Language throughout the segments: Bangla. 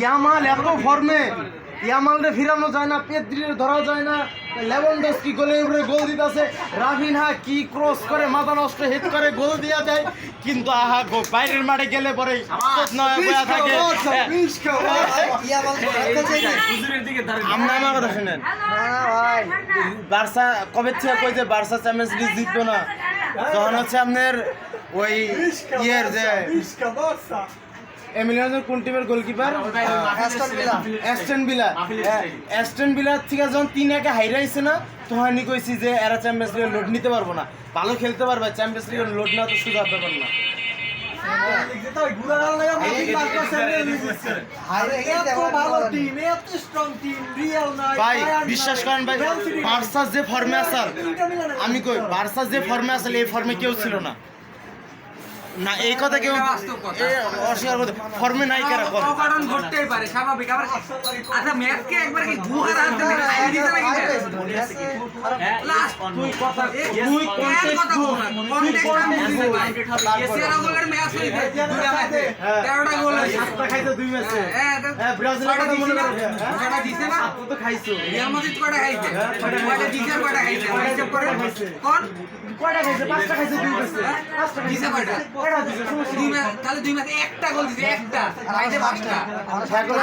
ইয়ামাল এত ফর্মে, ইয়ামালরে ফিরানো যায় না পেদ্রিরে ধরা যায় না। লেভেন্ডস্কি গোলে উপরে গোল দিতেছে। রাফিনহা কি ক্রস করে, মাথা নষ্ট হিট করে, গোল দিয়া যায় কিন্তু আহা, গো, বাইরের মাঠে গেলে পরে আমরা আমার কথা শুনেন। বার্সা, কবে থেকে কইছে বার্সা চ্যাম্পিয়ন্স লিগ জিতবো না? তখন হচ্ছে আপনার ওই ইয়ের যে এমিলিয়ানোর কোন টিমের গোলকিপার অ্যাস্টন বিলা অ্যাস্টন বিলার থেকে যখন তিন একে হাইরাইছে না তখনই কইছি যে এরা চ্যাম্পিয়ন্স লিগের লোড নিতে পারব না। ভালো খেলতে পারবে চ্যাম্পিয়ন্স লিগের লোড না তো সুযোগ না। ভাই বিশ্বাস করেন ভাই বার্সা যে ফর্মে আসার আমি কই বার্সা যে ফর্মে আসলে এই ফর্মে কেউ ছিল না। না এই কথা কেউ অস্বীকার করতে ফর্মে নাই কারা কর অকারণ ঘটতেই পারে স্বাভাবিক। আবার আচ্ছা ম্যাচকে একবার কি দু হাজার হাতে লেগে সাইড দিতে নাকি লাস্ট তুই কথা তুই তুই কন্টেক্ট কন্টেক্ট কথা বল না কন্টেক্ট আমি বুঝতে পাই এশিয়ার গোলের ম্যাচ হইছে দুটা ম্যাচে 13টা গোল হইছে সাতটা খাইছে দুই ম্যাচে। হ্যাঁ হ্যাঁ কথা মনে করো কয়টা দিছে না? তো খাইছো। রিয়াল মাদ্রিদ কয়টা খাইছে? কয়টা দিছে আর খাইছে? হিসাব করে কোন? কয়টা খাইছে? পাঁচটা খাইছে দুই ম্যাচে পাঁচটা দিছে কয়টা? কয়টা দিছে? সমস্যা দুই ম্যাচ তাহলে দুই ম্যাচে একটা গোল দিছে একটা। খাইছে পাঁচটা।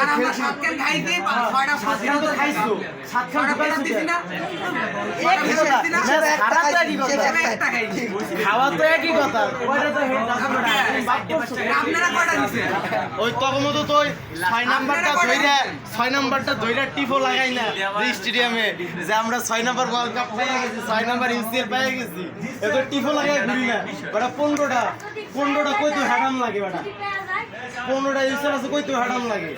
আর আমরা সাত কেন খাইতে ছয়টা সাত খান তো খাইছো। সাত খান ছয়টা তো দিছি না। খাওয়া একই কথা। ওই তখন মতো তো ওই ছয় নাম্বারটা ধইরা ছয় নাম্বারটা ধইরা টিপও লাগাই না। স্টেডিয়ামে যে আমরা ছয় নাম্বার ওয়ার্ল্ড কাপ পেয়ে গেছি ছয় নাম্বার ইউসিএল পেয়ে গেছি। এত টিপও লাগে ঘুরি না। ওটা পনেরোটা। পনেরোটা কই তো হ্যাডাম লাগে বেটা? পনেরোটা ইউসার আছে কই তো হ্যাডাম লাগে?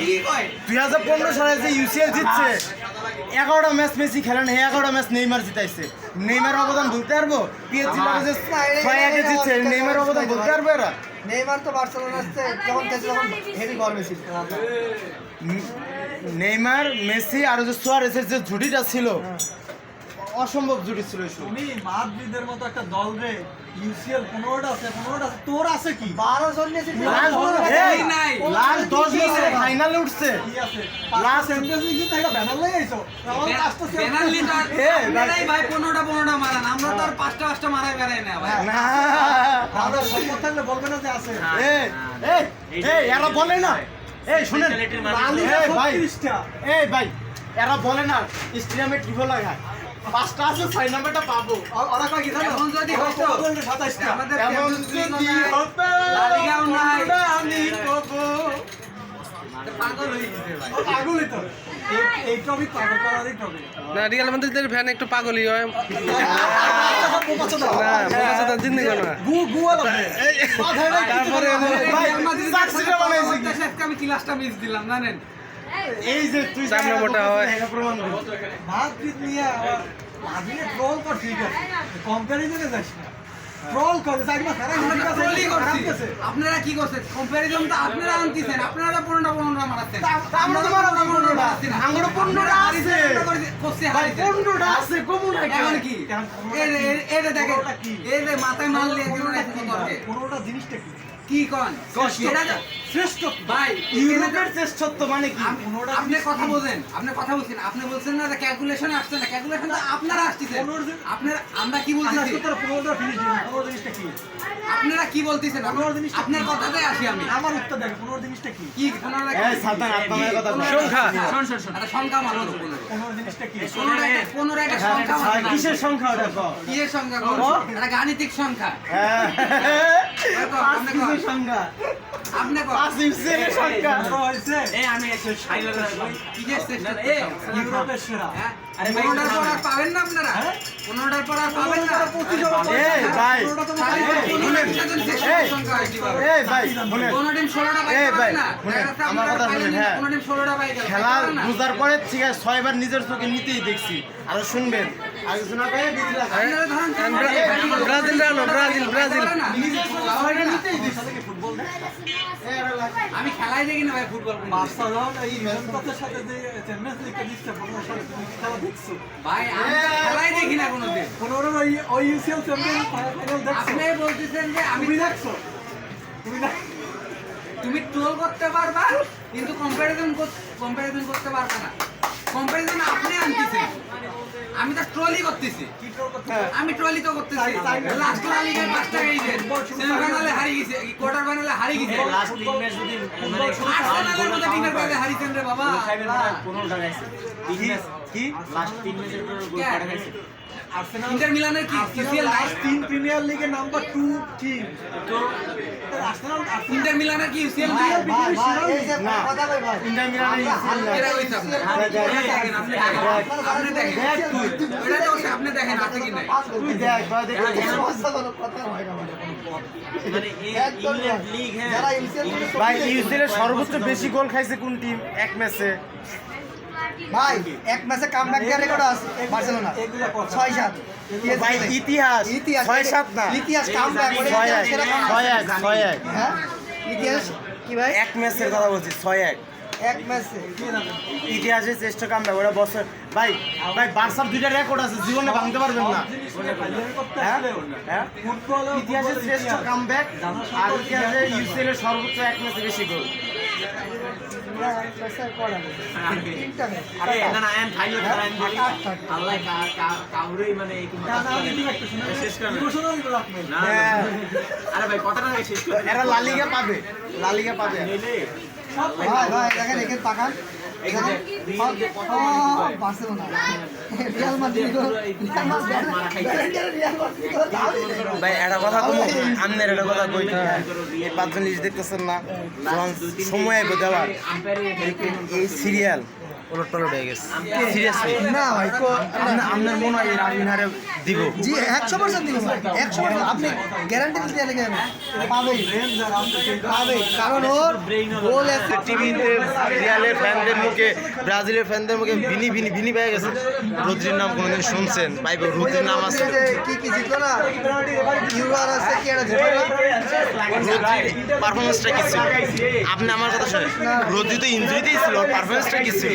কি কয়? দুই হাজার পনেরো সালে যে ইউসিএল জিতছে এগারোটা ম্যাচ মেসি খেলেন এই এগারোটা ম্যাচ নেইমার জিতাইছে। নেইমার অবদান বলতে পারব? পিএসজি যে ছয় একে জিতছে। নেইমার অবদান বলতে পারব এরা? নেইমার তো বার্সেলোনা আসছে যখন খেলছে তখন হেভি গর্বে ছিল নেইমার মেসি আর যে সোয়ারেসের যে জুটিটা ছিল অসম্ভব জুটি ছিল। তুমি মাদ্রিদের মতো একটা দল রে ইউসিএল পনেরোটা আছে পনেরোটা আছে তোর আছে কি? বারো জন নিয়েছে লাস্ট দশ বছরে ফাইনালে উঠছে। চ্যাম্পিয়ন্স লিগ ব্যানার আর- আপনারাই ভাই পনেরোটা পনেরোটা মারান। আমরা তো আর পাঁচটা পাঁচটা মারাই বেড়াই না ভাই। না। দাদা সম্পদ থাকলে বলবে না যে আছে। এই এই এই এরা বলে না। এই শুনেন। লালিগা এই ভাই। 36টা। এই ভাই। এরা বলে না স্টেডিয়ামে টিভো লাগায়। পাঁচটা আছে ছয় নাম্বারটা পাবো। আর ওরা কয় কি জানো? এখন যদি হতো সাতাশটা। আমাদের এমন যদি League ও নাই, হতো লা নাই। আমি পাবো। পাগল হয়ে গেছে ভাই। পাগলই তো। এই- এই টপিক পাগল করারই টপিক। না রিয়াল ফ্যান একটু পাগলই হয়। তারপরে আমি ক্লাসটা মিস দিলাম জানেন? এই যে তুই সামনে মোটা হয়। এটা প্রমাণ কর। মাদ্রিদ নিয়ে মাদ্রিদে ট্রোল কর ঠিক আছে। যাস না। ট্রোল করে সাইডমা খারাপ আমরা ঠিক তো আছে troll-ই খারাপ করছি। গেছে আপনারা কি করছেন? কম্প্যারিজন তো আপনারা আনতেছেন। আপনারা পনেরোটা পনেরোটা মারাচ্ছেন। আমরা তো মারাবো পনেরোটা। আমারও পনেরোটা আছে। করছি ভাই পনেরোটা আছে কমন এখন কি? এই রে, এই- এই রে দেখেন। এই মাথায় মারলে পনেরোটা জিনিসটা কি? কি কন? শ্রেষ্ঠ ভাই ইউরোপের শ্রেষ্ঠত্ব মানে কি? আপনি কথা বলছেন আপনি কথা বলছেন। আপনি বলছেন না যে ক্যালকুলেশনে আসছে না। ক্যালকুলেশন তো আপনারা আসতেছেন। পনেরো আপনার আমরা কি বলতেছি? তোর পনেরোটা ফিনিশ জিনিসটা কি? আপনারা কি বলতেছেন? পনেরো জিনিসটা আপনার? কথাতে আসি আমি। আমার উত্তর দেখ পনেরো জিনিসটা কি? কি পনেরোটা কি? এই সালতান আপনার কথা বল। সংখ্যা। একটা সংখ্যা পনেরো। পনেরো জিনিসটা কি? পনেরো একটা- পনেরো হ্যাঁ, সংখ্যা হ্যাঁ, কিসের সংখ্যা ওটা? কিসের সংখ্যা গাণিতিক সংখ্যা। হ্যাঁ। হ্যাঁ? পাবেন হয় হ্যাঁ। খেলা বুঝার পরে ঠিক আছে ছয়বার নিজের চোখে নিতেই দেখছি আরও শুনবেন ব্রাজিল রানো ব্রাজিল ব্রাজিল আমি খেলাই দেখি না ভাই ফুটবল ভাই খেলাই দেখি না কোনোদিন। পনেরো ওই ওই ইউসিএল চ্যাম্পিয়ন দেখছ? আপনি বলতেছেন যে আমি দেখছ? তুমি তুমি ট্রোল করতে পারবা কিন্তু কম্পারিজন কম্পারিজন করতে পারবে না। কম্পারিজন আপনি আনতেছেন। আমি তো ট্রলি করতেছি। আমি ট্রলি তো করতেছি। লাস্ট লালিগের পাঁচ সেমিফাইনালে হারিয়ে গেছে কোয়ার্টার ফাইনালে হারিয়ে গেছে লাস্ট তিন ম্যাচ যদি মানে আর্সেনালের মতো টিমের কাছে হারিয়েছেন রে বাবা পনেরো টাকা তিন ম্যাচ কি লাস্ট তিন ম্যাচের পর গোল কাটা খাইছে আর্সেনাল ইন্টার মিলানের কি সিসিএল লাস্ট তিন প্রিমিয়ার লিগের নাম্বার টু টিম তো আর্সেনাল ইন্টার মিলানের কি যে না। ইন্টার মিলানের আমরা এরা হইছে আপনি দেখেন, আপনি দেখেন। আপনি দেখেন। আছে কি নাই তুই দেখ ভাই দেখ কথা হয় না ভাই। মানে হ্যাঁ ভাই সত্যি ইউসিএল এর সর্বোচ্চ বেশি গোল খাইছে কোন টিম এক ম্যাচে ভাই এক ম্যাচে কামব্যাক দেওয়ার রেকর্ড আছে বার্সেলোনা ছয় সাত। ভাই ইতিহাস। ইতিহাস ছয় সাত না। ইতিহাস কামব্যাক ছয় এক ছয় এক ছয় এক। হ্যাঁ? ইতিহাস কি ভাই? এক ম্যাচের কথা বলছি ছয় এক। এক ম্যাচে ইতিহাসে চেষ্টা কাম ওরা বছর ভাই ভাই বার্সার দুইটা রেকর্ড আছে জীবনে ভাঙতে পারবেন না। হ্যাঁ? হ্যাঁ? ফুটবল ইতিহাসের শ্রেষ্ঠ কামব্যাক আর ইতিহাসে ইউসিএল এর সর্বোচ্চ এক ম্যাচে বেশি গোল গোল? কা- কাউরেই মানে এই কোনো কাজ করে না। শেষ করে না। না, না। হ্যাঁ। আরে ভাই কথাটা শেষ করে এরা লালিগা পাবে। লালিগা পাবে। ভাই ভাই দেখেন এখানে তাকান। ভাই একটা কথা আমনের একটা কথা কই এই পাঁচজন লিস্ট দেখতেছেন না? সময় দেওয়ার। এই সিরিয়াল ওলট পালট হয়ে গেছে। সিরিয়াসলি না ভাই আপনার মনে হয় রামিনারে দিব? জি একশো পার্সেন্ট দিব একশো পার্সেন্ট আপনি গ্যারান্টি দিতে গেলে কেন? পাবেই পাবেই কারণ ওর গোল আছে টিভিতে রিয়ালের ফ্যানদের মুখে ব্রাজিলের ফ্যানদের মুখে ভিনি ভিনি ভিনি পেয়ে গেছে। রুদ্রির নাম কোনোদিন শুনছেন? ভাই রুদ্রির নাম আছে। কি কি জিতলো না? আছে কি একটা জিতলো না? পারফরমেন্সটা কি ছিল? আপনি আমার কথা শুনেন। রুদ্রি তো ইনজুরিতেই ছিল পারফরমেন্সটা কি ছিল?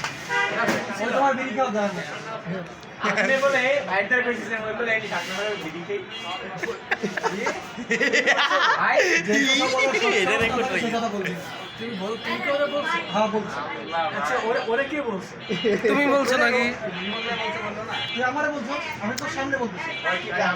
তুমি বলছো? নাকি? আমার বলছো আমি তোর সামনে বলতেছি।